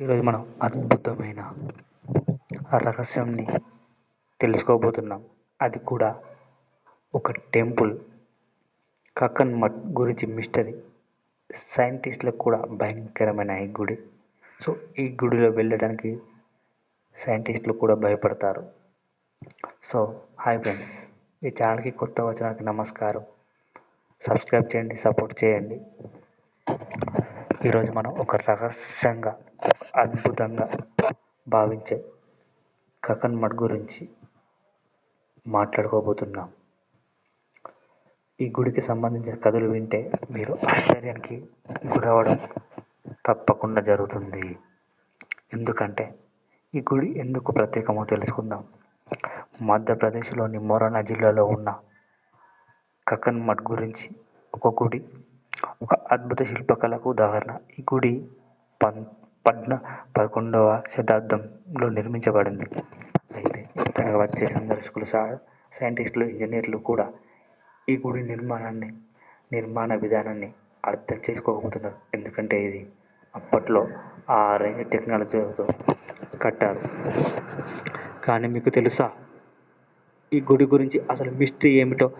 ఈరోజు మనం అద్భుతమైన రహస్యంని తెలుసుకోబోతున్నాం. అది కూడా ఒక టెంపుల్ కక్కన్ మఠ్ గురించి మిస్టరీ. సైంటిస్టులకు కూడా భయంకరమైన ఈ గుడి. సో ఈ గుడిలో వెళ్ళడానికి సైంటిస్టులు కూడా భయపడతారు. So hi friends. ఈ ఛానల్కి కొత్త వచ్చినానికి నమస్కారం. సబ్స్క్రైబ్ చేయండి సపోర్ట్ చేయండి. ఈరోజు మనం ఒక రహస్యంగా అద్భుతంగా భావించే కకన్ మడ్ గురించి మాట్లాడుకోబోతున్నాం. ఈ గుడికి సంబంధించిన కథలు వింటే మీరు ఆశ్చర్యానికి గురవడం తప్పకుండా జరుగుతుంది. ఎందుకంటే ఈ గుడి ఎందుకు ప్రత్యేకమో తెలుసుకుందాం. మధ్యప్రదేశ్లోని మొరానా జిల్లాలో ఉన్న కకన్ మఠ్ గురించి ఒక గుడి ఒక అద్భుత శిల్పకళకు ఉదాహరణ. ఈ గుడి పన్ పద్న పదకొండవ శతాబ్దంలో నిర్మించబడింది. అయితే ఇక్కడ వచ్చే సందర్శకులు సా సైంటిస్టులు ఇంజనీర్లు కూడా ఈ గుడి నిర్మాణాన్ని నిర్మాణ విధానాన్ని అర్థం చేసుకోకపోతున్నారు. ఎందుకంటే ఇది అప్పట్లో ఆ రేంజ్ టెక్నాలజీతో కట్టారు. కానీ మీకు తెలుసా? ఈ గుడి గురించి అసలు మిస్టరీ ఏమిటో?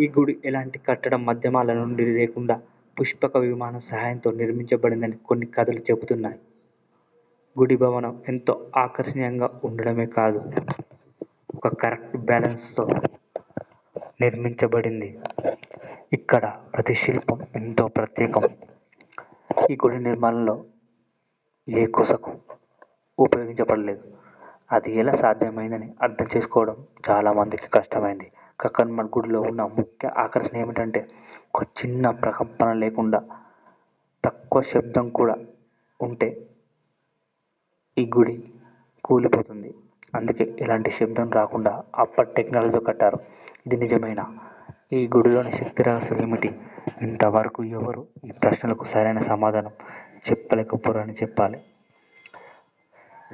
ఈ గుడి ఎలాంటి కట్టడం మాధ్యమాల నుండి లేకుండా పుష్పక విమానం సహాయంతో నిర్మించబడిందని కొన్ని కథలు చెబుతున్నాయి. గుడి భవనం ఎంతో ఆకర్షణీయంగా ఉండడమే కాదు ఒక కరెక్ట్ బ్యాలెన్స్తో నిర్మించబడింది. ఇక్కడ ప్రతి శిల్పం ఎంతో ప్రత్యేకం. ఈ గుడి నిర్మాణంలో ఏ కొసకు ఉపయోగించబడలేదు. అది ఎలా సాధ్యమైందని అర్థం చేసుకోవడం చాలామందికి కష్టమైంది. కక్కన్మఠ్ గుడిలో ఉన్న ముఖ్య ఆకర్షణ ఏమిటంటే ఒక చిన్న ప్రకంపన లేకుండా తక్కువ శబ్దం కూడా ఉంటే ఈ గుడి కూలిపోతుంది. అందుకే ఎలాంటి శబ్దం రాకుండా అప్పటి టెక్నాలజీతో కట్టారు. ఇది నిజమైన? ఈ గుడిలోని శక్తి రహస్యం ఏమిటి? ఇంతవరకు ఎవరు ఈ ప్రశ్నలకు సరైన సమాధానం చెప్పలేకపోరని చెప్పాలి.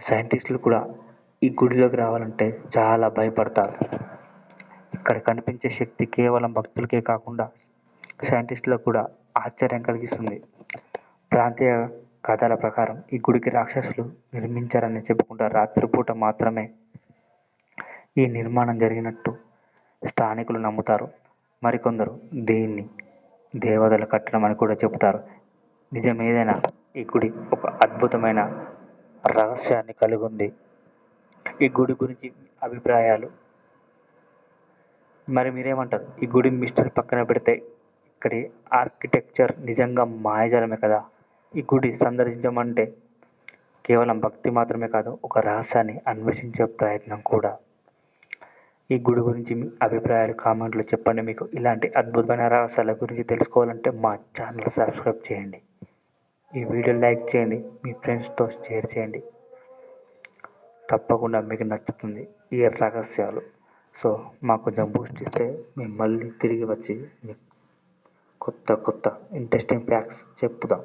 సైంటిస్టులు కూడా ఈ గుడిలోకి రావాలంటే చాలా భయపడతారు. ఇక్కడ కనిపించే శక్తి కేవలం భక్తులకే కాకుండా సైంటిస్టులకు కూడా ఆశ్చర్యం కలిగిస్తుంది. ప్రాంతీయ కథల ప్రకారం ఈ గుడికి రాక్షసులు నిర్మించారని చెప్పుకుంటారు. రాత్రిపూట మాత్రమే ఈ నిర్మాణం జరిగినట్టు స్థానికులు నమ్ముతారు. మరికొందరు దీన్ని దేవతల కట్టడం అని కూడా చెబుతారు. నిజమేదైనా ఈ గుడి ఒక అద్భుతమైన రహస్యాన్ని కలిగి ఉంది. ఈ గుడి గురించి అభిప్రాయాలు మరి మీరేమంటారు? ఈ గుడి మిస్టరీ పక్కన పెడితే ఇక్కడి ఆర్కిటెక్చర్ నిజంగా మాయజాలమే కదా? ఈ గుడి సందర్శించమంటే కేవలం భక్తి మాత్రమే కాదు ఒక రహస్యాన్ని అన్వేషించే ప్రయత్నం కూడా. ఈ గుడి గురించి మీ అభిప్రాయాలు కామెంట్లో చెప్పండి మీకు. ఇలాంటి అద్భుతమైన రహస్యాల గురించి తెలుసుకోవాలంటే మా ఛానల్ సబ్స్క్రైబ్ చేయండి. ఈ వీడియో లైక్ చేయండి మీ ఫ్రెండ్స్తో షేర్ చేయండి. తప్పకుండా మీకు నచ్చుతుంది ఈ రహస్యాలు. సో మాకు కొంచెం బూస్ట్ ఇస్తే మేము మళ్ళీ తిరిగి వచ్చి కొత్త కొత్త ఇంట్రెస్టింగ్ ఫ్యాక్ట్స్ చెప్పుదాం.